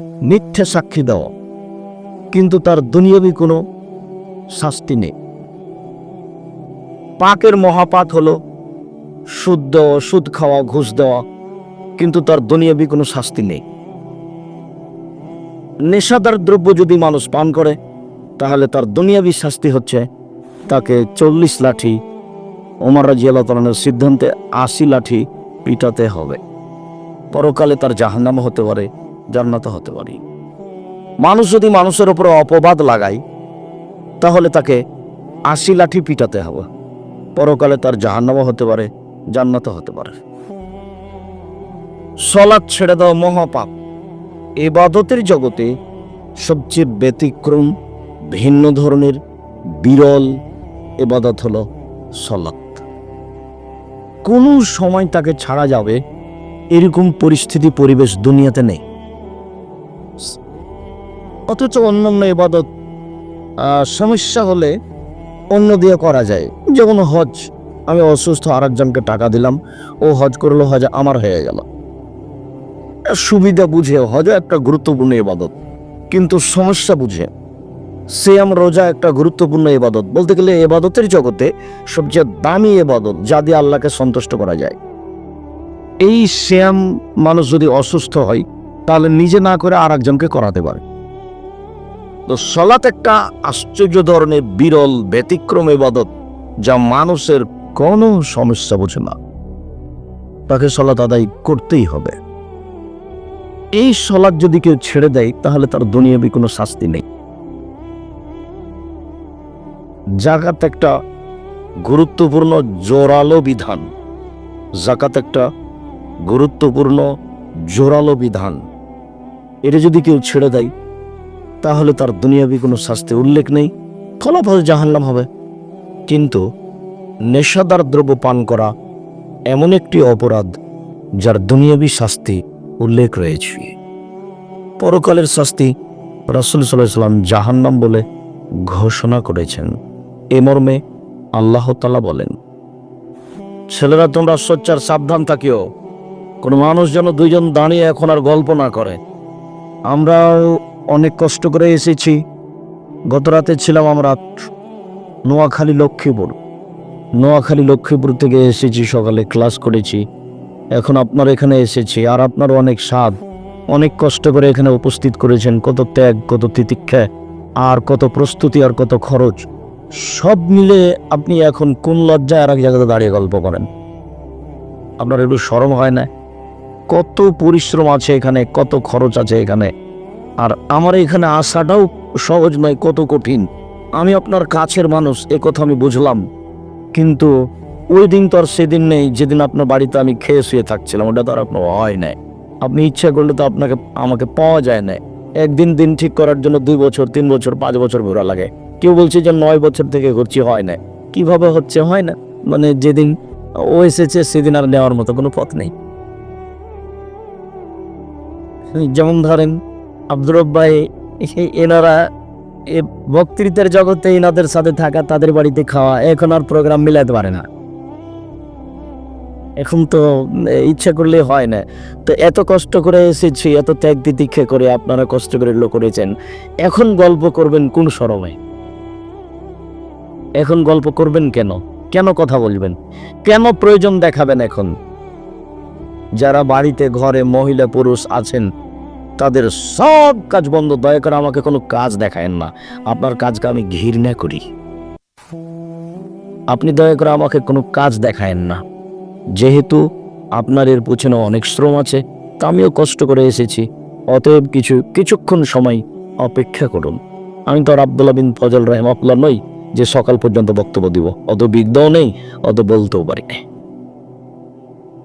মিথ্যে সাক্ষী দেওয়া। কিন্তু তার দুনিয়াবি কোনো শাস্তি নেই। পাকের মহাপাত হলো সুদ দেওয়া সুদ খাওয়া, ঘুষ দেওয়া, কিন্তু তার দুনিয়াবি কোনো শাস্তি নেই। নেশাদার দ্রব্য যদি মানুষ পান করে, তাহলে তার দুনিয়াবি শাস্তি হচ্ছে তাকে চল্লিশ লাঠি, ওমর রাজিয়াল্লাহ তালানের সিদ্ধান্তে আশি লাঠি পিটাতে হবে। পরকালে তার জাহান্নাম হতে পারে। জান্নাত হতে পারে। মানুষ যদি মানুষের উপর অপবাদ লাগায়, তাহলে তাকে আশি লাঠি পিটাতে হবে। পরকালে তার জাহান্নামও হতে পারে, জান্নাতও হতে পারে। সলাদ ছেড়ে দেওয়া মহাপাপ। এবাদতের জগতে সবচেয়ে ব্যতিক্রম, ভিন্ন ধরনের, বিরল এবাদত হলো সলাৎ। কোনো সময় তাকে ছাড়া যাবে, এরকম পরিস্থিতি পরিবেশ দুনিয়াতে নেই। অথচ অন্যান্য এবাদত আহ, সমস্যা হলে অন্য দিয়ে করা যায়। যেমন হজ। আমি অসুস্থ আরেকজনকে টাকা দিলাম। ও হজ করল হজ আমার হয়ে গেল। সুবিধা বুঝে হজ একটা গুরুত্বপূর্ণ ইবাদত কিন্তু সমস্যা বুঝে। সিয়াম রোজা একটা গুরুত্বপূর্ণ ইবাদত। বলতে গেলে এবাদতের জগতে সবচেয়ে দামি এবাদত যা দিয়ে আল্লাহকে সন্তুষ্ট করা যায়। এই শ্যাম মানুষ যদি অসুস্থ হয় তাহলে নিজে না করে আর একজনকে করাতে পারে। তো সলাত একটা আশ্চর্য ধরনের বিরল, ব্যতিক্রম এবাদত যা মানুষের কোনো সমস্যা বোঝে না। তাকে সলাত আদায় করতেই হবে। এই সলাৎ যদি কেউ ছেড়ে দেয়, তাহলে তার দুনিয়াবি কোনো শাস্তি নেই। জাকাত একটা গুরুত্বপূর্ণ, জোরালো বিধান। জাকাত একটা গুরুত্বপূর্ণ, জোরালো বিধান। এটা যদি কেউ ছেড়ে দেয় তাহলে তার দুনিয়াবি কোনো শাস্তি উল্লেখ নেই। ফলাফল জাহান্নাম হবে। কিন্তু নেশাদার দ্রব্য পান করা এমন একটি অপরাধ যার দুনিয়াবি শাস্তি উল্লেখ রয়েছে। পরকালের শাস্তি রাসুল সাল্লাহ সাল্লাম জাহান্নাম বলে ঘোষণা করেছেন। এ মর্মে আল্লাহ তালা বলেন, ছেলেরা, তোমরা সোচ্চার, সাবধান থাকিও। কোনো মানুষ যেন দুইজন দাঁড়িয়ে এখন আর গল্প না করে। আমরা অনেক কষ্ট করে এসেছি। গত রাতে ছিলাম আমরা নোয়াখালী লক্ষ্মীপুর। নোয়াখালী লক্ষ্মীপুর থেকে এসেছি, সকালে ক্লাস করেছি। এখন আপনার এখানে এসেছি আর আপনার অনেক স্বাদ। অনেক কষ্ট করে এখানে উপস্থিত করেছেন। কত ত্যাগ, কত তিতিক্ষা, আর কত প্রস্তুতি আর কত খরচ। সব মিলে আপনি এখন কোন লজ্জায় আর এক জায়গাতে দাঁড়িয়ে গল্প করেন? আপনার একটু সরম হয় না? কত পরিশ্রম আছে এখানে, কত খরচ আছে এখানে? আর আমার এখানে আসাটাও সহজ নয়, কত কঠিন। আমি আপনার কাছের মানুষ কথা আমি বুঝলাম। কিন্তু ওই দিন তো আর সেদিন নেই, যেদিন আপনার বাড়িতে আমি খেয়ে শুয়ে থাকছিলাম, ওটা তো আর আপনার হয় নাই। আপনি ইচ্ছা করলে তো আপনাকে, আমাকে পাওয়া যায় না একদিন দিন ঠিক করার জন্য দুই বছর, তিন বছর, পাঁচ বছর ঘোরা লাগে। কেউ বলছে যে নয় বছর থেকে ঘুরছি, হয় না কীভাবে হচ্ছে, হয় না? মানে যেদিন ও এসেছে, সেদিন আর নেওয়ার মতো কোনো পথ নেই। যেমন ধরেন আব্দুর ভাই এনারা এ বক্তৃতার জগতে এনাদের সাথে থাকা, তাদের বাড়িতে খাওয়া, এখন আর প্রোগ্রাম মিলাতে পারে না। এখন তো ইচ্ছা করলে হয় না। তো এত কষ্ট করে এসেছি, এত ত্যাগ তিতিক্ষা করে আপনারা কষ্ট করে এগুলো করেছেন। এখন গল্প করবেন কোন সরমে এখন গল্প করবেন কেন? কেন কথা বলবেন? কেন প্রয়োজন দেখাবেন এখন? যারা বাড়িতে, ঘরে মহিলা, পুরুষ আছেন তাদের সব কাজ বন্ধ। দয়া করে আমাকে কোনো কাজ দেখায়েন না। আপনার কাজকে আমি ঘৃণা করি। আপনি দয়া করে আমাকে কোনো কাজ দেখায়েন না। যেহেতু আপনার এর পিছনে অনেক শ্রম আছে তা আমিও কষ্ট করে এসেছি। অতএব কিছু কিছুক্ষণ সময় অপেক্ষা করুন। আমি তো আর আবদুল্লাহ বিন ফজল রহমাতুল্লাহ নই যে সকাল পর্যন্ত বক্তব্য দিব। অত বিজ্ঞও নেই অত বলতেও পারি না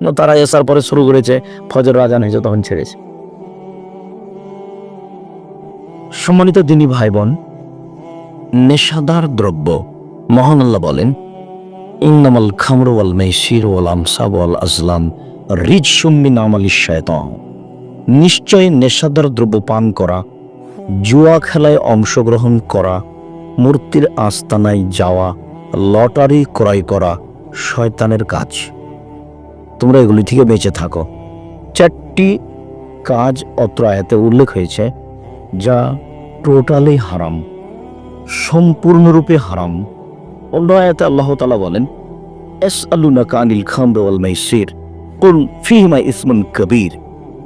না, তারা এসার পরে শুরু করেছে ফজর রাজান হয়েছে তখন ছেড়েছে। সম্মানিত দিনী ভাই বোন নেশাদার দ্রব্য। মহান আল্লাহ বলেন, ইন্নামাল খামরু ওয়াল মাইসির ওয়াল আমসাব ওয়াল আজলাম রিজ সুম্মিন আমালি শায়তান। নিশ্চয় নেশাদার দ্রব্য পান করা, জুয়া খেলায় অংশগ্রহণ করা, মূর্তির আস্তানায় যাওয়া, লটারি ক্রয় করা শয়তানের কাজ। তোমরা এগুলি থেকে বেঁচে থাকো। চারটি কাজ অত্র আয়াতে উল্লেখ হয়েছে। যা টোটালি হারাম, সম্পূর্ণরূপে হারাম। অন্য আয়াতে আল্লাহ তালা বলেন এস আলুনা কানিল খাম ওয়াল মাইসির, কুল ফিহিমা ইসমুন কবির।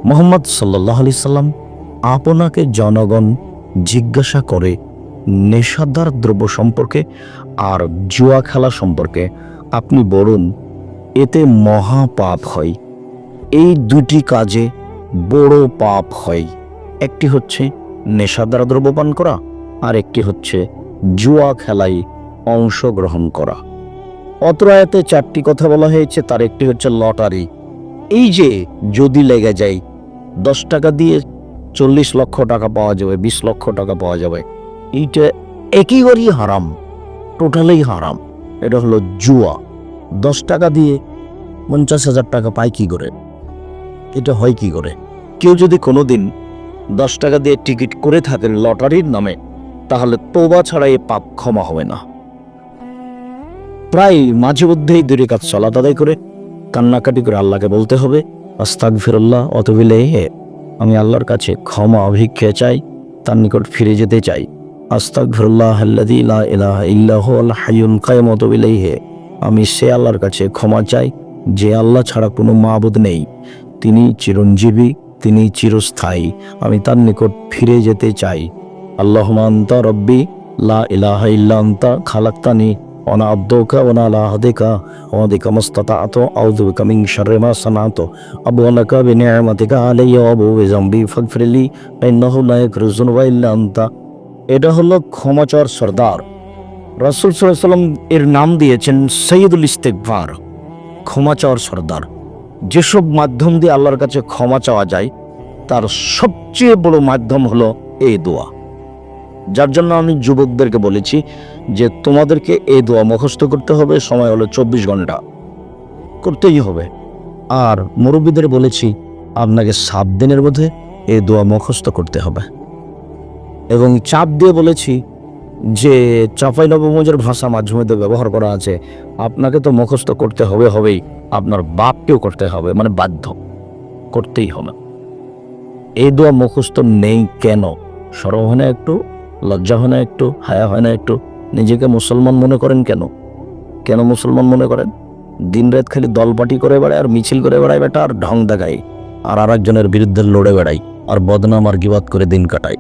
মোহাম্মদ সাল্লাহ আলি সাল্লাম আপনাকে জনগণ জিজ্ঞাসা করে নেশাদার দ্রব্য সম্পর্কে আর জুয়া খেলা সম্পর্কে। আপনি বলুন, এতে মহা পাপ হয়। এই দুটি কাজে বড় পাপ হয়। একটি হচ্ছে নেশাদার দ্রব্য পান করা আর একটি হচ্ছে জুয়া খেলায় অংশগ্রহণ করা। অত্র চারটি কথা বলা হয়েছে, তার একটি হচ্ছে লটারি। এই যে যদি লেগে যায়, দশ টাকা দিয়ে চল্লিশ লক্ষ টাকা পাওয়া যাবে, বিশ লক্ষ টাকা পাওয়া যাবে, এইটা একেবারেই হারাম টোটালেই হারাম। এটা হলো জুয়া। দশ টাকা দিয়ে পঞ্চাশ হাজার টাকা পায় কি করে? এটা হয় কি করে? কেউ যদি কোনোদিন দশ টাকা দিয়ে টিকিট করে থাকেন লটারির নামে, তাহলে তোবা ছাড়া এ পাপ ক্ষমা হবে না। প্রায় মাঝে মধ্যেই দূরে কাজ চলা আদায় করে, কান্নাকাটি করে আল্লাহকে বলতে হবে আস্তাক ফিরল্লাহ অতবিলে হে আমি আল্লাহর কাছে ক্ষমা অভিক্ষে চাই, তার নিকট ফিরে যেতে চাই। আস্তাক ফিরল্লাহ আল্লাদি লা ইলাহা আল হাইয়ুল কায়ম অতবিলেই হে আমি সে আল্লাহর কাছে ক্ষমা চাই, যে আল্লাহ ছাড়া কোনো মাবুদ নেই। তিনি চিরঞ্জীবী তিনি চিরস্থায়ী। আমি তার নিকট ফিরে যেতে চাই। আল্লাহ আন্তা রব্বি, লা ইলাহা ইল্লা আন্তা খালাক্তানি ওনা আব্দৌকা ওনা লা হাদিকা ওয়াদিকা মুস্তাতাআতু আউযু বিকা মিন শাররি মা সানাতু আবু আলাকা বিনিআমাতিকা আলাইয়া ওয়া আবু বিজামবি ফাগফিরলি ইন্নাহু লা ইয়াগফিরু যুনুবা ইল্লা এটা হলো ক্ষমাচর সর্দার। রাসূল সাল্লাল্লাহু আলাইহি এর নাম দিয়েছেন সৈয়দুল ইস্তেগফার। ক্ষমাচর সর্দার। যেসব মাধ্যম দিয়ে আল্লাহর কাছে ক্ষমা চাওয়া যায়, তার সবচেয়ে বড় মাধ্যম হলো এই দোয়া। যার জন্য আমি যুবকদেরকে বলেছি যে তোমাদেরকে এই দোয়া মুখস্থ করতে হবে, সময় হলো চব্বিশ ঘণ্টা। করতেই হবে। আর মুরব্বীদের বলেছি, আপনাকে সাত দিনের মধ্যে এই দোয়া মুখস্থ করতে হবে। এবং চাপ দিয়ে বলেছি যে চাপাই নবমজের ভাষা মাঝে মধ্যে ব্যবহার করা আছে, আপনাকে তো মুখস্থ করতে হবে হবেই। আপনার বাপকেও করতে হবে মানে বাধ্য। করতেই হবে। এই দোয়া মুখস্থ নেই কেন? সরম হয় না একটু, লজ্জা হয় না একটু, হায়া হয় না একটু? নিজেকে মুসলমান মনে করেন কেন? কেন মুসলমান মনে করেন? দিন রাত খালি দলপাটি করে বেড়ায় আর মিছিল করে বেড়ায় বেটা, আর ঢং দেখায়। আর আর একজনের বিরুদ্ধে লড়ে বেড়াই আর বদনাম আর গিবাদ করে দিন কাটায়।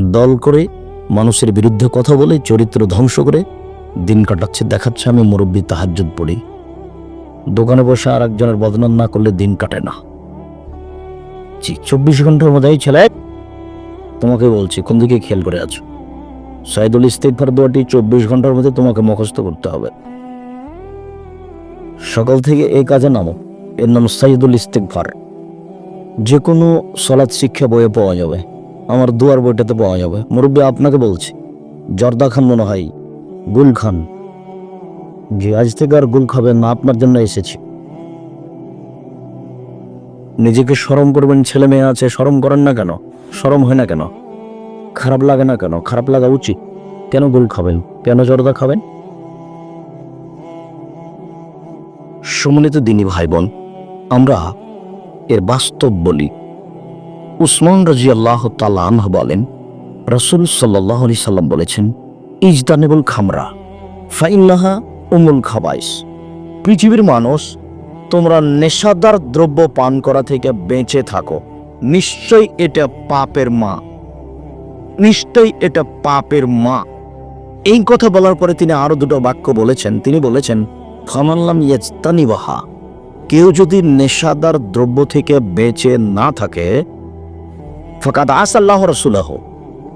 দল করে, মানুষের বিরুদ্ধে কথা বলে, চরিত্র ধ্বংস করে, দিন কাটাচ্ছে, দেখাচ্ছে, আমি মুরব্বী তাহাজ্জুদ পড়ি। দোকানে বসে আর একজনের বদনাম না করলে দিন কাটে না। জি চব্বিশ ঘণ্টার মধ্যে, এই ছেলে, তোমাকে বলছি, কোন দিকে খেয়াল করে আছো? সাইদুল ইস্তেকফার দোয়াটি চব্বিশ ঘণ্টার মধ্যে তোমাকে মুখস্থ করতে হবে। সকাল থেকে এই কাজে নামো। এর নাম সাইদুল ইস্তেকফার যে কোনো সলাৎ শিক্ষা বইয়ে পাওয়া যাবে। আমার দুয়ার বইটাতে পাওয়া যাবে। মুরব্বী, আপনাকে বলছি, জর্দা খান মনে হয় গুল খান। যে আজ থেকে আর গুল খাবেন না, আপনার জন্য এসেছি। নিজেকে শরম করবেন, ছেলে মেয়ে আছে, শরম করেন না কেন? শরম হয় না কেন? খারাপ লাগে না কেন? খারাপ লাগা উচিত। কেন গুল খাবেন? কেন জর্দা খাবেন? সম্মানিত দিনী ভাই বোন, আমরা এর বাস্তব বলি। উসমান রাজি আল্লাহ তালাহ বলেন, রসুল সাল্লাহ আলি সাল্লাম বলেছেন, ইজদানেবুল খামরা, ফাইন্নাহা উমুল খাবাইস। পৃথিবীর মানুষ, তোমরা নেশাদার দ্রব্য পান করা থেকে বেঁচে থাকো। নিশ্চয়ই এটা পাপের মা। নিশ্চয়ই এটা পাপের মা। এই কথা বলার পরে তিনি আরও দুটো বাক্য বলেছেন। তিনি বলেছেন ফামাল্লাম ইয়েস্তানিবাহা কেউ যদি নেশাদার দ্রব্য থেকে বেঁচে না থাকে ফাকাদ আস আল্লাহ রসুলাহ।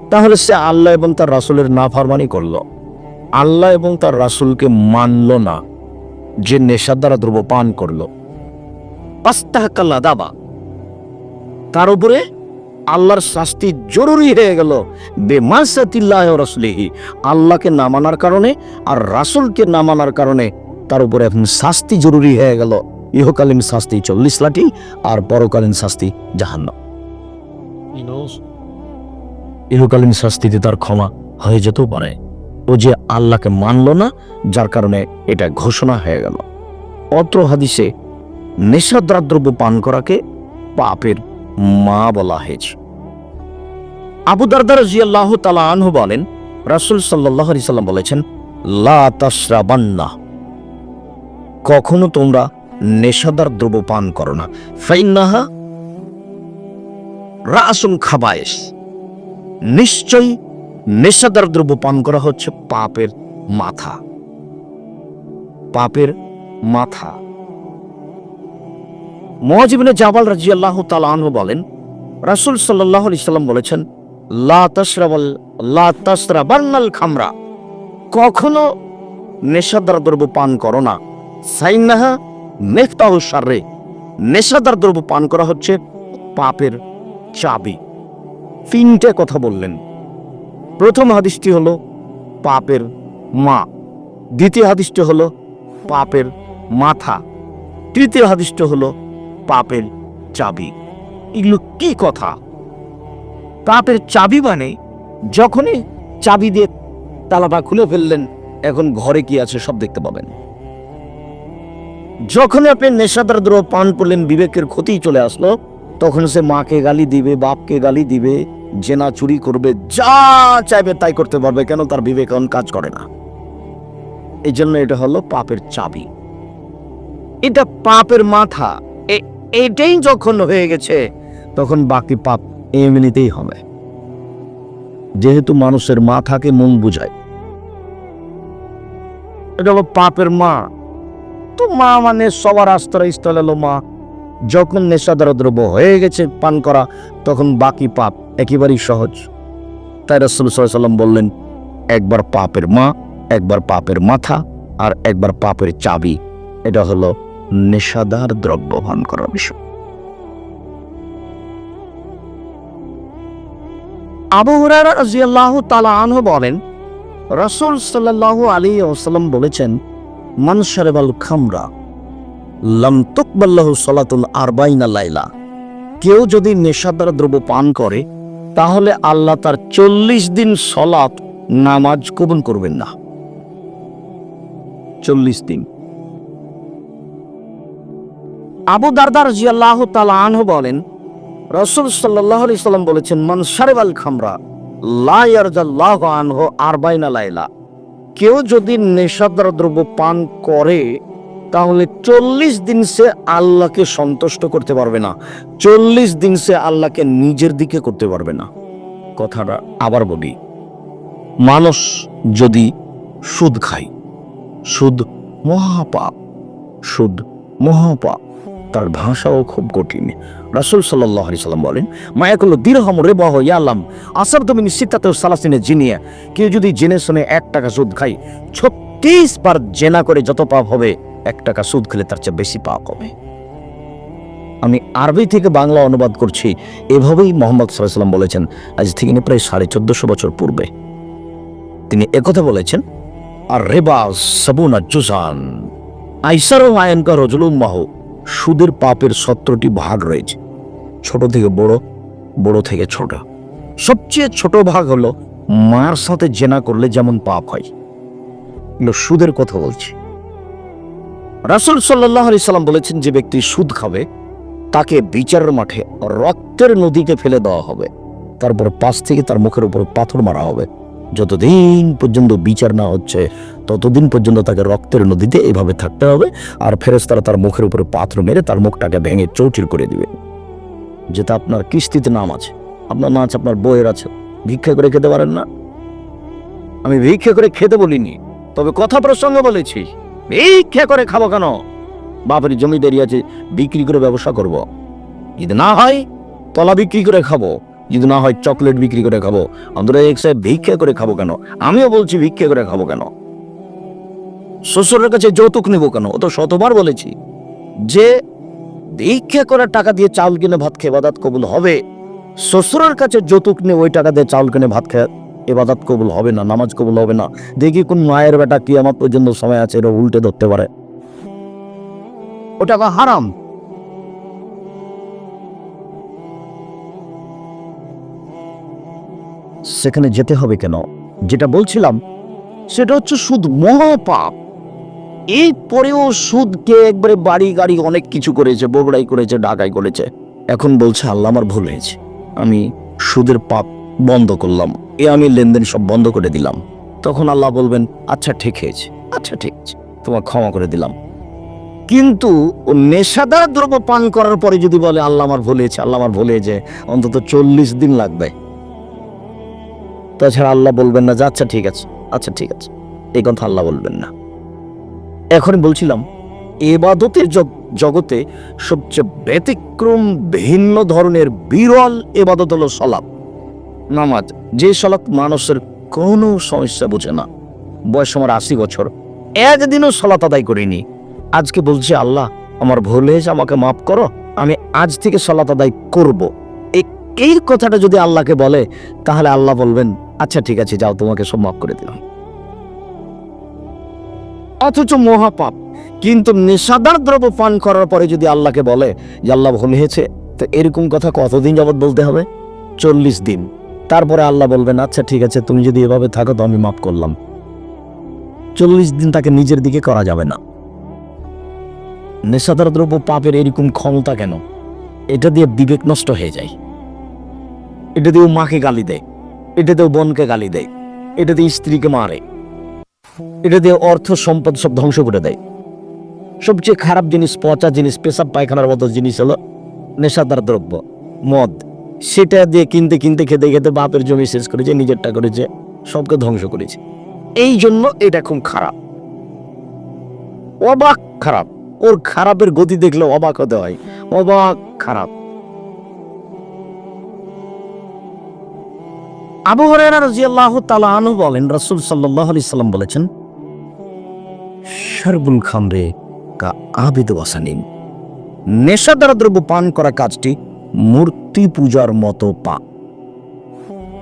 তাহলে সে আল্লাহ এবং তার রাসুলের নাফরমানি করল। আল্লাহ এবং তার রাসুলকে মানল না। যে নেশার দ্বারা দ্রব্য পান করল। পাস্তাহাক্কাল্লা দাবা তার উপরে আল্লাহর শাস্তি জরুরি হয়ে গেল। বেমাসাতিল্লাহ রসুলিহি। আল্লাহকে না মানার কারণে আর রাসুলকে না মানার কারণে তার উপরে এখন শাস্তি জরুরি হয়ে গেল। ইহকালীন শাস্তি চল্লিশ লাঠি আর পরকালীন শাস্তি জাহান্ন ইহকালীন শাস্তিতে তার ক্ষমা হয়ে যেতেও পারে। ও যে আল্লাহকে মানল না, যার কারণে এটা ঘোষণা হয়ে গেল। অত্র হাদিসে নেশাদ্রব্য পান করাকে পাপের মা বলা হয়েছে। আবু দারদার জিয়াল্লাহ তালা আনহু বলেন, রাসুল সাল্লাহ সাল্লাম বলেছেন, লা তাসরাবান্না কখনো তোমরা নেশাদার দ্রব্য পান করো না। ফাইন্নাহা রাসুন খাবায়েস নিশ্চয়ই নেশাদার দ্রব্য পান করা হচ্ছে পাপের মাথা। পাপের মাথা। মহাজিবনে জাবাল রাজি আল্লাহ তালু বলেন, রাসুল সাল্লাহ আলি সাল্লাম বলেছেন, লা তাসরাবাল লা খামরা। কখনো নেশাদার দ্রব্য পান করো না। সাইনাহা মেফতাহ সারে নেশাদার দ্রব্য পান করা হচ্ছে পাপের চাবি। তিনটে কথা বললেন। প্রথম হাদিসটি হলো, পাপের মা। দ্বিতীয় হাদিসটি হলো, পাপের মাথা। তৃতীয় হাদিসটি হলো, পাপের চাবি। এগুলো কি কথা? পাপের চাবি মানে যখনই চাবি দিয়ে তালাটা খুলে ফেললেন, এখন ঘরে কি আছে সব দেখতে পাবেন। যখন আপনি নেশাদার দ্রব্য পান করলেন, বিবেকের ক্ষতি চলে আসলো তখন সে মাকে গালি দিবে, বাপকে গালি দিবে, জেনা চুরি করবে, যা চাইবে তাই করতে পারবে, কেন তার বিবেক এখন কাজ করে না। এই জন্য এটা হলো পাপের চাবি। এটা পাপের মাথা। এটাই যখন হয়ে গেছে, তখন বাকি পাপ এমনিতেই হবে। যেহেতু মানুষের মাথাকে মন বুঝায়। এটা হলো পাপের মা। তো মা মানে সবার আশ্রয় স্থল এলো মা। যখন নেশাদার দ্রব্য হয়ে গেছে, পান করা, তখন বাকি পাপ একেবারেই সহজ। তাই রসুল সাল্লাম বললেন, একবার পাপের মা, একবার পাপের মাথা, আর একবার পাপের চাবি। এটা হলো নেশাদার দ্রব্য পান করার বিষয়। আবু রাদিয়াল্লাহু তাআলা আনহু বলেন, রাসূল সাল্লাল্লাহু আলাইহি ওয়াসাল্লাম বলেছেন, মান শারাবাল খামরা লাম তুকবাল্লাহু সালাতুল আরবাইনা লাইলা। কেউ যদি নেশাদার দ্রব্য পান করে, তাহলে আল্লাহ তার চল্লিশ দিন সলাত নামাজ কবুল করবেন না। চল্লিশ দিন। আবু দারদার জিয়াল্লাহ তালা আনহু বলেন, রসুল সাল্লাহ আলি সাল্লাম বলেছেন, মান সারেবাল খামরা লাইয়ারজাল্লাহ আনহু আরবাইনা লাইলা। কেউ যদি নেশাদার দ্রব্য পান করে তাহলে চল্লিশ দিন সে আল্লাহকে সন্তুষ্ট করতে পারবে না। চল্লিশ দিন সে আল্লাহকে নিজের দিকে করতে পারবে না। কথাটা আবার বলি, মানুষ যদি সুদ খায়, সুদ মহাপাপ সুদ মহাপাপ, তার ভাষাও খুব কঠিন। রাসুল সাল্লাহ আলি সাল্লাম বলেন, মায়াকুল্লো দিরহম রেবাহ ইয়ালাম। আসার তুমি নিশ্চিতাতে সালাসিনে জিনিয়ে। কেউ যদি জেনে শুনে এক টাকা সুদ খাই ছত্রিশ বার জেনা করে যত পাপ হবে এক টাকা সুদ খেলে তার চেয়ে বেশি পাপ হবে আমি আরবি থেকে বাংলা অনুবাদ করছি, এভাবেই মোহাম্মদ সাল্লাম বলেছেন, আজ থেকে প্রায় সাড়ে চোদ্দশো বছর পূর্বে। তিনি একথা বলেছেন আর রেবা সাবুনা জুসান আইসারও আয়নকা রজলুম্মাহ সুদের পাপের সত্তরটি ভাগ রয়েছে, ছোট থেকে বড় বড় থেকে ছোট। সবচেয়ে ছোট ভাগ হলো মার সাথে জেনা করলে যেমন পাপ হয়। সুদের কথা বলছি রাসুল সাল্লাহ আলি সাল্লাম বলেছেন, যে ব্যক্তি সুদ খাবে, তাকে বিচারের মাঠে রক্তের নদীতে ফেলে দেওয়া হবে। তারপর পাশ থেকে তার মুখের উপর পাথর মারা হবে। যতদিন পর্যন্ত বিচার না হচ্ছে, ততদিন পর্যন্ত তাকে রক্তের নদীতে এভাবে থাকতে হবে আর ফেরেস তারা তার মুখের উপরে পাথর মেরে তার মুখটাকে ভেঙে চৌচির করে দিবে। যেটা আপনার কিস্তিতে নাম আছে, আপনার আছে, আপনার বইয়ের আছে, ভিক্ষা করে খেতে পারেন না। আমি ভিক্ষা করে খেতে বলিনি, তবে কথা প্রসঙ্গে বলেছি। ভিক্ষা করে খাব কেন? বাপের জমিদারি আছে, বিক্রি করে ব্যবসা করব। যদি না হয়, তলা বিক্রি করে খাব। যদি না হয়, চকলেট বিক্রি করে খাব। একসাথে ভিক্ষা করে খাব কেন? আমিও বলছি ভিক্ষা করে খাব কেন? শ্বশুরের কাছে যৌতুক নেব কেন? ও তো শতবার বলেছি যে, ভিক্ষা করার টাকা দিয়ে চাউল কিনে ভাত খেয়ে বাদাত কবুল হবে। শ্বশুরের কাছে যৌতুক নিয়ে ওই টাকা দিয়ে চাউল কিনে ভাত খেয়ে এবাদাত কবুল হবে না, নামাজ কবুল হবে না। দেখি কোন মায়ের বেটা কি আমার পর্যন্ত সময় আছে এটা উল্টে ধরতে পারে। ওটা হারাম। সেখানে যেতে হবে কেন? যেটা বলছিলাম, সেটা হচ্ছে সুদ মহাপাপ। এরপরেও সুদকে একবারে বাড়ি গাড়ি অনেক কিছু করেছে বগুড়াই করেছে ঢাকাই করেছে। এখন বলছে, আল্লাহ আমার ভুল হয়েছে। আমি সুদের পাপ বন্ধ করলাম। এ আমি লেনদেন সব বন্ধ করে দিলাম। তখন আল্লাহ বলবেন আচ্ছা ঠিক হয়েছে। আচ্ছা ঠিক আছে তোমার ক্ষমা করে দিলাম। কিন্তু ও নেশাদার দ্রব্য পান করার পরে যদি বলে, আল্লাহ আমার ভুল হয়েছে, আল্লাহ আমার ভুল অন্তত চল্লিশ দিন লাগবে। তাছাড়া আল্লাহ বলবেন না যে আচ্ছা ঠিক আছে আচ্ছা ঠিক আছে। এই কথা আল্লাহ বলবেন না। এখন বলছিলাম, এবাদতের জগতে সবচেয়ে ব্যতিক্রম ভিন্ন ধরনের বিরল এবাদত হলো সলাপ। নামাজ, যে সলাপ মানুষের কোনো সমস্যা বোঝে না। বয়স আমার আশি বছর। একদিনও সলাত আদায় করিনি। আজকে বলছি, আল্লাহ, আমার ভুল হয়েছে, আমাকে মাফ করো। আমি আজ থেকে সলাত আদায় করব। এই কথাটা যদি আল্লাহকে বলে, তাহলে আল্লাহ বলবেন আচ্ছা ঠিক আছে, যাও, তোমাকে সব মাফ করে দিলাম। অথচ মহাপাপ। কিন্তু নেশাদার দ্রব্য পান করার পরে যদি আল্লাহকে বলে যে, আল্লাহ ভুল হয়েছে, তো এরকম কথা কতদিন যাবৎ বলতে হবে? চল্লিশ দিন। তারপরে আল্লাহ বলবেন আচ্ছা ঠিক আছে, তুমি যদি এভাবে থাকো, তো আমি মাফ করলাম। চল্লিশ দিন তাকে নিজের দিকে করা যাবে না। নেশাদার দ্রব্য পাপের এরকম ক্ষমতা কেন? এটা দিয়ে বিবেক নষ্ট হয়ে যায়। এটা দিয়ে মাকে গালি দেয়। এটা দিয়ে ও বোনকে গালি দেয়। এটা দিয়ে স্ত্রীকে মারে। এটা দিয়ে অর্থ সম্পদ সব ধ্বংস করে দেয়। সবচেয়ে খারাপ জিনিস, পচা জিনিস, পেশাব পায়খানার মতো জিনিস হলো নেশাদার দ্রব্য, মদ। সেটা দিয়ে কিনতে কিনতে, খেতে খেতে বাপের জমি শেষ করেছে, নিজেরটা করেছে, সবকে ধ্বংস করেছে। এই জন্য এটা খুব খারাপ। অবাক খারাপ। ওর খারাপের গতি দেখলে অবাক হতে হয়। অবাক খারাপ। আবু হরাইরা রাদিয়াল্লাহু তাআলা আনহু বলেন, রাসূল সাল্লাল্লাহু আলাইহি সাল্লাম বলেছেন, শারবুল খামরে কা আবিদ ওয়াসানিন নেশাদার দ্রব্য পান করা কাজটি মূর্তি পূজার মতো পা।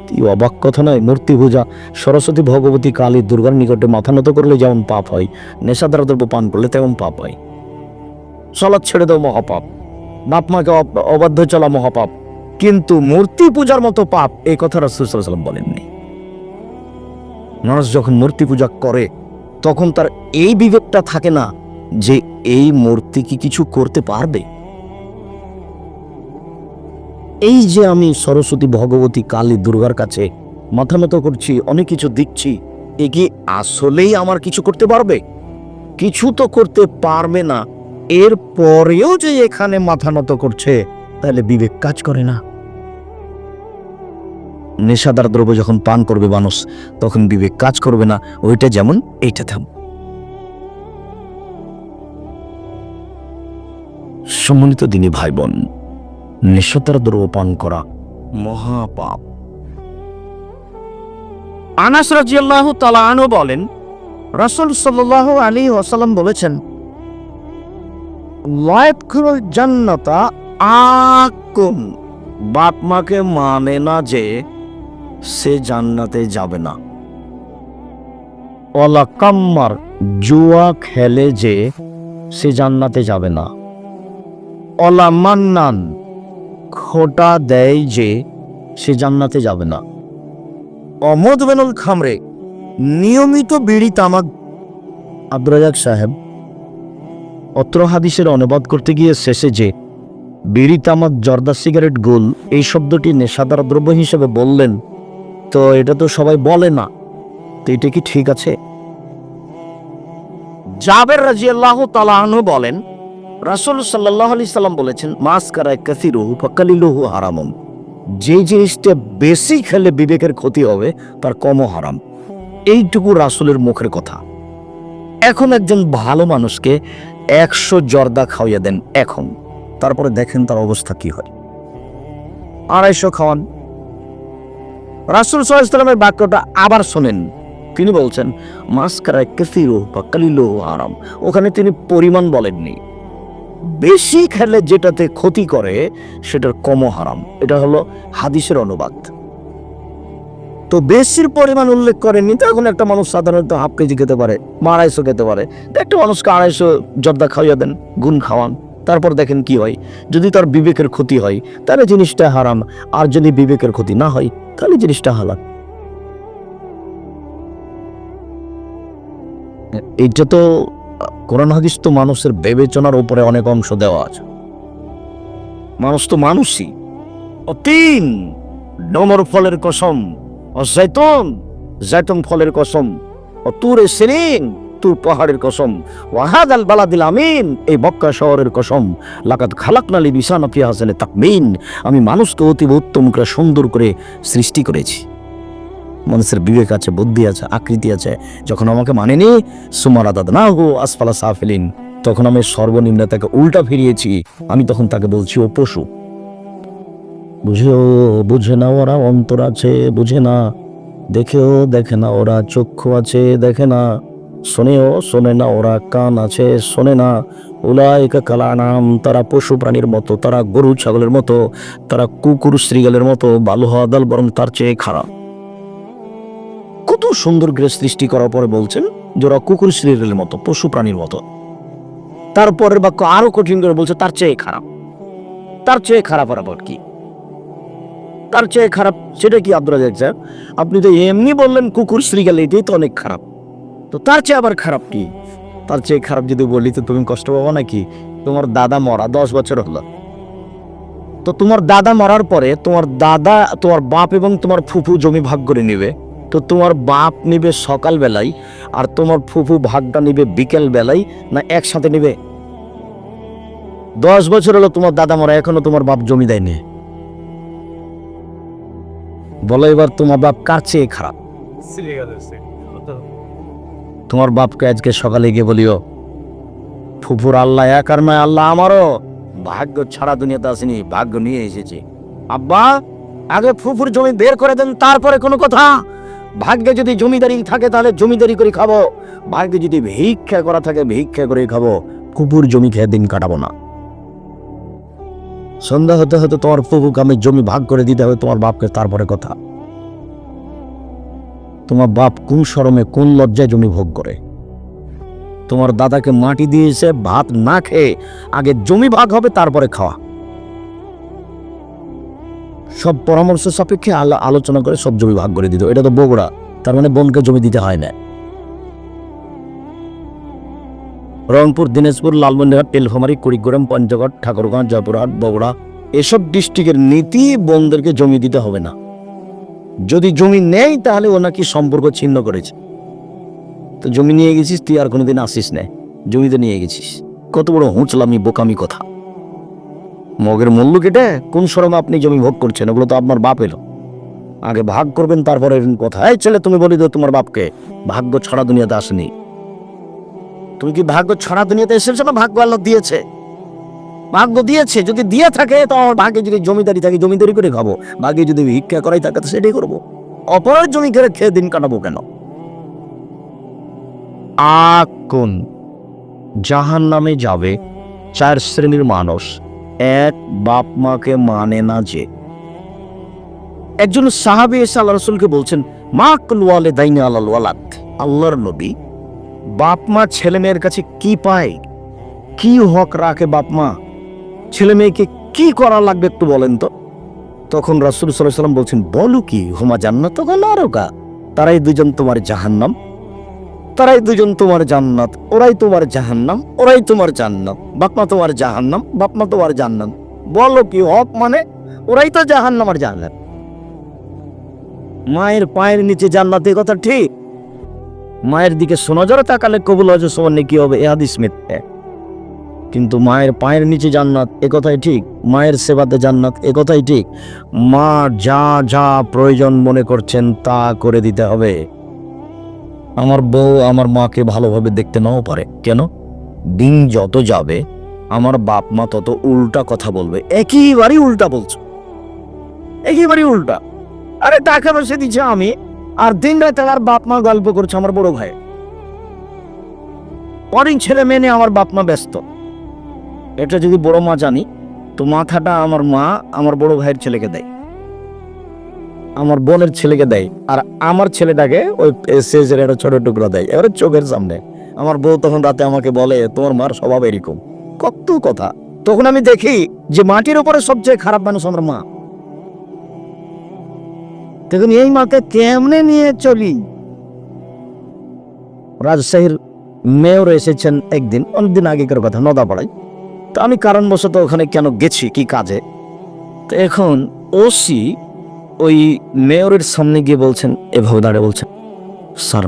কি অবাক কথা নয়, মূর্তি পূজা সরস্বতী ভগবতী কালী দুর্গার নিকটে মাথা নত করলে যেমন পাপ হয়, নেশাদার দ্রব্য পান করলে তেমন পাপ হয়। সলাৎ ছেড়ে দেওয়া মহাপাপ, বাপ মাকে অবাধ্য চলা মহাপাপ, কিন্তু মূর্তি পূজার মতো পাপ এই কথা রাসুলাম বলেননি। মানুষ যখন মূর্তি পূজা করে, তখন তার এই বিবেকটা থাকে না যে এই মূর্তি কি কিছু করতে পারবে? এই যে আমি সরস্বতী ভগবতী কালী দুর্গার কাছে মাথা নত করছি, অনেক কিছু দিচ্ছি, এ কি আসলেই আমার কিছু করতে পারবে? কিছু তো করতে পারবে না, এর পরেও যে এখানে মাথা নত করছে, তাহলে বিবেক কাজ করে না। নেশাদার দ্রব্য যখন পান করবে মানুষ, তখন বিবেক কাজ করবে না, ওইটা যেমন এইটা তেমন। সম্মানিত দিনী ভাই বোন নেশাদার দ্রব্য করা। মহাপাপ। আনাস রাজিয়াল্লাহু তাআলা আনহু বলেন রাসূল সাল্লাল্লাহু আলাইহি ওয়াসাল্লাম বলেছেন জান্নাতা আকুন বাপ মাকে মানে না যে সে জান্নাতে যাবে না। অলা কাম্মার জুয়া খেলে যে সে জান্নাতে যাবে না। অলা মান্নান খোটা দেয় যে সে জান্নাতে যাবে না। অমদ বেনুল খামরে নিয়মিত বিড়ি তামাক। আব্দুর রাজাক সাহেব অত্র হাদিসের অনুবাদ করতে গিয়ে শেষে যে বিড়ি তামাক জর্দা সিগারেট গোল এই শব্দটি নেশাদার দ্রব্য হিসেবে বললেন তো এটা তো সবাই বলে না তো এটা কি ঠিক আছে? জাবের রাজিয়াল্লাহ তালাহনু বলেন রাসূল সাল্লাল্লাহু আলাইহি সাল্লাম বলেছেন মাস কারায় কাসিরুহু ফাকালিলুহু হারামুন। যে জিনিসটা বেশি খেলে বিবেকের ক্ষতি হবে, তার কমও হারাম। এইটুকু রাসুলের মুখের কথা। এখন একজন ভালো মানুষকে একশো জর্দা খাওয়াইয়া দেন এখন। তারপরে দেখেন তার অবস্থা কি হয়। আড়াইশো খাওয়ান। রাসুল সাল্লামের বাক্যটা আবার শোনেন। তিনি বলছেন, মাস্কারায় কেসিরো বা কালিলো আরাম ওখানে তিনি পরিমাণ বলেননি। বেশি খেলে যেটাতে ক্ষতি করে, সেটার কম হারাম। এটা হলো হাদিসের অনুবাদ। তো বেশির পরিমাণ উল্লেখ করেনি তো এখন একটা মানুষ সাধারণত হাফ কেজি খেতে পারে, বা আড়াইশো খেতে পারে। একটা মানুষকে আড়াইশো জর্দা খাওয়াইয়া দেন, গুণ খাওয়ান, তারপর দেখেন কি হয়? যদি তার বিবেকের ক্ষতি হয়, তাহলে জিনিসটা হারাম। আর যদি বিবেকের ক্ষতি না হয়, তাহলে জিনিসটা হালাল। এইটা তো কোরআন হাদিস তো মানুষের বিবেচনার উপরে অনেক অংশ দেওয়া আছে। মানুষ তো মানুষই। অতীন ডমর ফলের কসম ও জৈতন জৈতন ফলের কসম ও তুরে সিরিন তুর পাহাড়ের কসম ওয়াহাদ আল বালাদিল আমিন, এই বক্কা শহরের কসম লাকাত খালাকনালি বিছানা ফি হাসানে তাকমিন, আমি মানুষকে অতীব উত্তম করে সুন্দর করে সৃষ্টি করেছি। মানুষের বিবেক আছে, বুদ্ধি আছে, আকৃতি আছে। যখন আমাকে মানেনি, সুমারা দাদা না হো আসফালা সাফেলিন। তখন আমি সর্বনিম্ন তাকে উল্টা ফিরিয়েছি। আমি তখন তাকে বলছি, ও পশু, বুঝেও বুঝে না ওরা অন্তর আছে, বুঝে না। দেখেও দেখে না ওরা চক্ষু আছে, দেখে না। শোনেও শোনে না ওরা কান আছে, শোনে না। উলাইকা কালা নাম তারা পশু প্রাণীর মতো, তারা গরু, ছাগলের মতো, তারা কুকুর, শ্রীগালের মতো বালু হওয়া দল বরং তার চেয়ে খারাপ। কত সুন্দর গ্রেস সৃষ্টি করার পরে বলছেন যে ওরা কুকুর শ্রীগালের মতো, পশু প্রাণীর মতো। তারপরের বাক্য আরও কঠিন করে বলছে, তার চেয়ে খারাপ। তার চেয়ে খারাপ আবার কি? তার চেয়ে খারাপ সেটা কি, আব্দুল রাজাক স্যার? আপনি তো এমনি বললেন কুকুর শ্রীগাল এটাই তো অনেক খারাপ। তো তার চেয়ে আবার খারাপ কি? তার চেয়ে খারাপ যদি বলি, তো তুমি কষ্ট পাবো নাকি? তোমার দাদা মরা দশ বছর হলো। তো তোমার দাদা মরার পরে তোমার দাদা, তোমার বাপ এবং তোমার ফুফু জমি ভাগ করে নেবে। তো তোমার বাপ নিবে সকাল বেলায় আর তোমার ফুফু ভাগটা নিবে বিকেল বেলায় না একসাথে নিবে? দশ বছর হলো তোমার দাদা মরা, এখনও তোমার বাপ জমি দেয়নি। বলো এবার তোমার বাপ কার চেয়ে খারাপ? তোমার বাপকে আজকে সকালে গিয়ে বলিও, ফুফুর আল্লাহ এক আর নয়, আল্লাহ আমারও। ভাগ্য ছাড়া দুনিয়াতে আসেনি, ভাগ্য নিয়ে এসেছি। আব্বা, আগে ফুফুর জমি বের করে দেন, তারপরে কোনো কথা? ভাগ্যে যদি জমিদারি থাকে, তাহলে জমিদারি করে খাব। ভাগ্যে যদি ভিক্ষা করা থাকে, ভিক্ষা করে খাব। ফুফুর জমি খেয়ে দিন কাটাবো না। সন্ধ্যা হতে হতে তোমার ফুফুকে আমি জমি ভাগ করে দিতে হবে, তোমার বাপকে তারপরে কথা। তোমার বাপ কোন শরমে, কোন লজ্জায় জমি ভোগ করে? তোমার দাদাকে মাটি দিয়েছে, ভাত না খেয়ে আগে জমি ভাগ হবে, তারপরে খাওয়া। সব পরামর্শ সাপেক্ষে আলো- আলোচনা করে সব জমি ভাগ করে দিত। এটা তো বগুড়া। তার মানে বোনকে জমি দিতে হয় না। রংপুর, দিনাজপুর, লালমনিরহাট টেলফামারি কুড়িগ্রাম, পঞ্চগড়, ঠাকুরগাঁও, জয়পুরহাট, বগুড়া এসব ডিস্ট্রিক্টের নীতি বোনদেরকে জমি দিতে হবে না। যদি জমি নেই, তাহলে ও নাকি সম্পর্ক ছিন্ন করেছে। তো জমি নিয়ে গেছিস, তুই আর কোনোদিন আসিস না। জমিতে নিয়ে গেছিস। কত বড় হুঁচলামি, বোকামি কথা। মগের মূল্য কেটে কোন শরমে আপনি জমি ভোগ করছেন? ওগুলো তো আপনার বাপ এলো। আগে ভাগ করবেন, তারপরে কথা। এই ছেলে, তুমি বলি দাও তোমার বাপকে, ভাগ্য ছাড়া দুনিয়াতে আসেনি। তুমি কি ভাগ্য ছাড়া দুনিয়াতে এসেছ না ভাগ্য আল্লাহ দিয়েছে? ভাগ্য দিয়েছে, যদি দিয়ে থাকে, তো আমার ভাগ্যে যদি জমিদারি থাকে, জমিদারি করে খাব। ভাগ্যে যদি ভিক্ষা করাই থাকে, তো সেটাই করব। অপরের জমি করে খেয়ে দিন কাটাবো কেন? আকুন। জাহান নামে যাবে চার শ্রেণির মানুষ। এক বাপ মাকে মানে না যে। একজন সাহাবি এসে আল্লাহ রসুলকে বলছেন মা কুলওয়ালে দাইনে আল্লাহ ওয়ালাদ, আল্লাহর নবী, বাপ মা ছেলে মেয়ের কাছে কি পায়? কি হক রাখে বাপ মা? ছেলে মেয়েকে কি করা লাগবে একটু বলেন তো? তখন রাসুল সাল্লাহ সাল্লাম বলছেন, বলো কি, হুমা জান্নাত নরকা? তারাই দুজন তোমার জাহান্নাম। তারাই দুজন তোমার জান্নাত, ওরাই তোমার জাহান্নাম, ওরাই তোমার জান্নাত। বাপমা তোমার জাহান্নাম বাপমা তোমার জান্নাত। বলো কি হক মানে ওরাই তো জাহান্নাম আর জান্নাত। মায়ের পায়ের নিচে জান্নাত, এ কথা ঠিক। মায়ের দিকে সোনজরে তাকালে কবুল হজর সমান কি হবে, এ হাদিস মিথ্যে। কিন্তু মায়ের পায়ের নিচে জান্নাত, এ কথাই ঠিক। মায়ের সেবাতে জান্নাত, এ কথাই ঠিক। মা যা যা প্রয়োজন মনে করছেন তা করে দিতে হবে। আমার বউ আমার মাকে ভালোভাবে দেখতে নাও পারে। কেন? দিন যত যাবে, আমার বাপ মা তত উল্টা কথা বলবে। একইবারই উল্টা বলছো। একইবারই উল্টা। আরে টাকা বসে দিচ্ছে আমি, আর দিন রাতে আর বাপ মা গল্প করছে আমার বড় ভাই। পরের ছেলে মেয়ে নিয়ে আমার বাপ মা ব্যস্ত। এটা যদি বড় মা জানি, তো মাথাটা আমার মা আমার বড় ভাইয়ের ছেলেকে দেয়। আমার বোনের ছেলেকে দেয়, আর আমার ছেলেটাকে ওই সেজের একটা ছোট টুকরো দেয়, এবারে চোখের সামনে। আমার বউ তখন রাতে আমাকে বলে, তোমার মার স্বভাব এরকম। কত কথা। তখন আমি দেখি যে মাটির উপরে সবচেয়ে খারাপ মানুষ আমার মা। দেখুন এই মাকে কেমনে নিয়ে চলি? রাজশাহীর মেয়র এসেছেন একদিন, অনেকদিন আগেকার কথা, নদাপাড়ায়। তো আমি কারণবশত ওখানে কেন গেছি, কি কাজে? তো এখন ওসি ওই মেয়রের সামনে গিয়ে বলছেন, এভাবে দাঁড়িয়ে বলছেন। স্যার,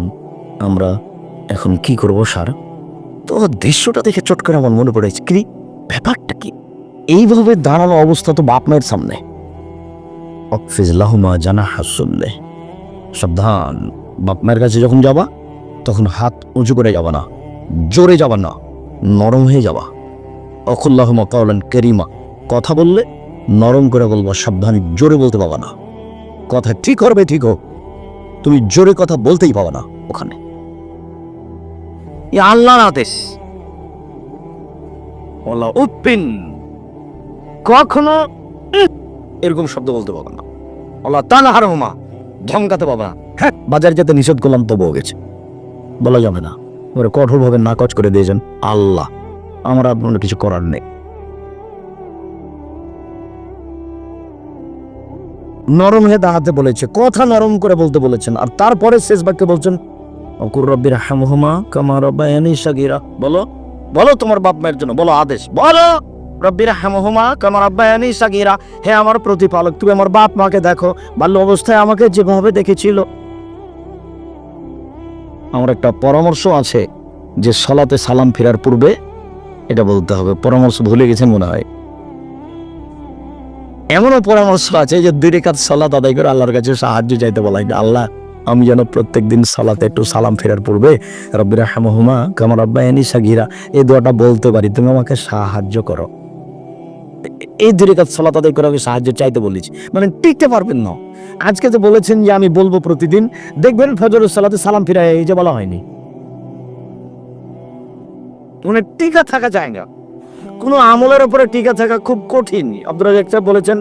আমরা এখন কি করব, স্যার? তো দৃশ্যটা দেখে চট করে আমার মনে পড়েছে কি ব্যাপারটা কি? এইভাবে দাঁড়ানো অবস্থা তো বাপ মায়ের সামনে। অকফিজলাহুমা জানা হাসুল্লে সাবধান, বাপ মায়ের কাছে যখন যাবা, তখন হাত উঁচু করে যাবা না, জোরে যাবা না, নরম হয়ে যাবা। অকুল্লাহমা কাউলেন কেরিমা, কথা বললে নরম করে বলবা, সাবধানে জোরে বলতে পাবা না। কথা ঠিক করবে ঠিক তুমি জোরে কথা বলতেই পাবা না। ওখানে। আল্লাহর আদেশ। কখনো এরকম শব্দ বলতে পারবে না। ওলা তালা হারহমা ধমকাতে পাবে না। হ্যাঁ বাজার যেতে নিষেধ করলাম, তবুও গেছে। বলা যাবে না। ওরা কঠোরভাবে নাকচ করে দিয়েছেন আল্লাহ। আমার আপনার কিছু করার নেই। নরম হয়ে দাঁড়াতে বলেছে, কথা নরম করে বলতে বলেছেন। আর তারপরে শেষ বাক্যে বলছেন, অকুর রব্বির হামহুমা কামা রব্বায়ানি সাগীরা। বলো বলো তোমার বাপ মায়ের জন্য, বলো আদেশ, বলো রব্বির হামহুমা কামা রব্বায়ানি সাগীরা। হে আমার প্রতিপালক, তুমি আমার বাপ মাকে দেখো, বাল্য অবস্থায় আমাকে যেভাবে দেখেছিল। আমার একটা পরামর্শ আছে, যে সলাতে সালাম ফেরার পূর্বে এটা বলতে হবে। পরামর্শ ভুলে গেছেন মনে হয়। এমনও পরামর্শ আছে যে দুই রেখাত সালাত আদায় করে আল্লাহর কাছে সাহায্য চাইতে বলা আল্লাহ, আমি যেন প্রত্যেক দিন সালাতে একটু সালাম ফেরার পূর্বে রব্বিরা হামহুমা কামার আব্বায়ানি সাগিরা, এই দোয়াটা বলতে পারি, তুমি আমাকে সাহায্য করো। এই দুই রেখাত সালাত আদায় করে আমি সাহায্য চাইতে বলেছি। মানে টিকতে পারবেন না। আজকে তো বলেছেন যে আমি বলব প্রতিদিন, দেখবেন ফজর সালাতে সালাম ফিরায়, এই যে বলা হয়নি। মানে টিকা থাকা যায় না। কোনো আমলের উপরে টিকা থাকা খুব কঠিন। আব্দুল রাজাক সাহেব বলেছেন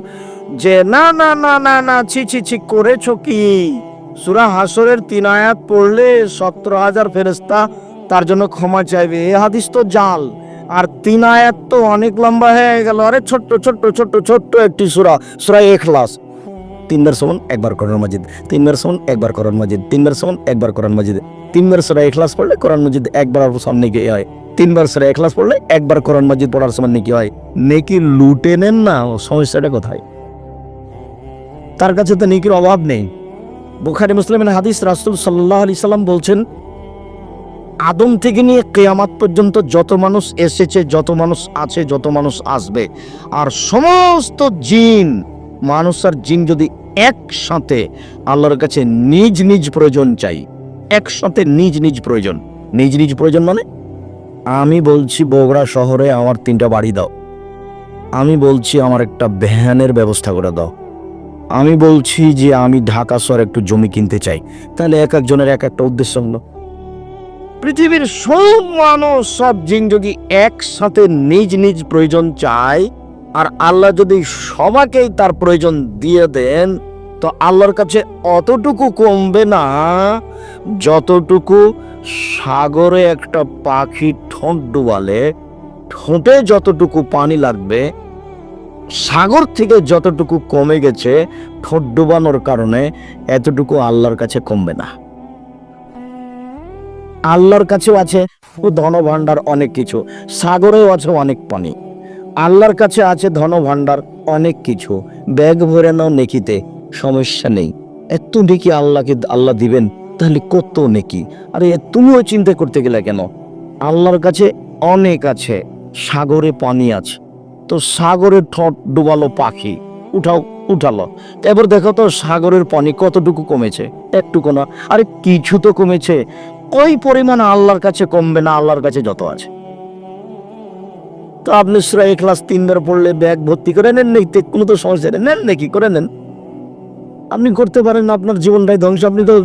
যে, না না না না না, ছি ছি ছি, করেছ কি? সুরা হাসরের তিন আয়াত পড়লে সতেরো হাজার ফেরেস্তা তার জন্য ক্ষমা চাইবে। এ হাদিস তো জাল। আর তিন আয়াত তো অনেক লম্বা হয়ে গেল। আরে ছোট্ট ছোট্ট ছোট্ট ছোট্ট একটি সুরা সুরা এখলাস। তিনবার সমান একবার কোরআন মাজিদ। তিনবার সমান একবার কোরআন মাজিদ। তিনবার সমান একবার কোরআন মাজিদ। তিনবার সুরা এখলাস পড়লে কোরআন মাজিদ একবার সামনে গিয়ে হয়। তিনবার সুরা এখলাস পড়লে একবার কোরআন মাজিদ পড়ার সময় নেকি হয়। নেকি লুটে নেন না, সমস্যাটা কোথায়? তার কাছে তো নেকির অভাব নেই। বুখারি মুসলিমের হাদিস রাসুল সাল্লাহ আলি সাল্লাম বলছেন, আদম থেকে নিয়ে কেয়ামাত পর্যন্ত যত মানুষ এসেছে, যত মানুষ আছে, যত মানুষ আসবে। আর সমস্ত জিন, মানুষ আর জিন যদি একসাথে আল্লাহর কাছে নিজ নিজ প্রয়োজন চাই, একসাথে নিজ নিজ প্রয়োজন। নিজ নিজ প্রয়োজন মানে আমি বলছি, বগুড়া শহরে আমার তিনটা বাড়ি দাও। আমি বলছি, আমার একটা ভ্যানের ব্যবস্থা করে দাও। আমি বলছি যে, আমি ঢাকা শহরে একটু জমি কিনতে চাই। তাহলে এক একজনের এক একটা উদ্দেশ্য হলো। পৃথিবীর সব মানুষ, সব জিন যদি একসাথে নিজ নিজ প্রয়োজন চায়। আর আল্লাহ যদি সবাকেই তার প্রয়োজন দিয়ে দেন, তো আল্লাহর কাছে অতটুকু কমবে না, যতটুকু সাগরে একটা পাখি ঠোঁট ডুবালে, ঠোঁটে যতটুকু পানি লাগবে, সাগর থেকে যতটুকু কমে গেছে, ঠোঁট ডুবানোর কারণে এতটুকু আল্লাহর কাছে কমবে না। আল্লাহর কাছেও আছে ধন ভাণ্ডার অনেক কিছু, সাগরেও আছে অনেক পানি। আল্লাহর কাছে আছে ধন ভাণ্ডার অনেক কিছু, ব্যাগ ভরে নাও নেকিতে, সমস্যা নেই। এত নেকি আল্লাহকে, আল্লাহ দিবেন? তাহলে কত নেকি? আরে, তুমিও চিন্তা করতে গেলে কেন? আল্লাহর কাছে অনেক আছে, সাগরে পানি আছে। তো সাগরের ঠোঁট ডুবালো পাখি। উঠাও, উঠালো। এবার দেখো তো, সাগরের পানি কতটুকু কমেছে? একটুকু না। আরে, কিছু তো কমেছে। ওই পরিমাণ আল্লাহর কাছে কমবে না, আল্লাহর কাছে যত আছে। তো আপনি সুরা ক্লাস তিন তিনবার পড়লে ব্যাগ ভর্তি করে নেন নেই কোনো তো সমস্যা নেই। নেন নাকি? করে নেন। আপনি করতে পারেন আপনার জীবনটাই ধ্বংস। আপনি তো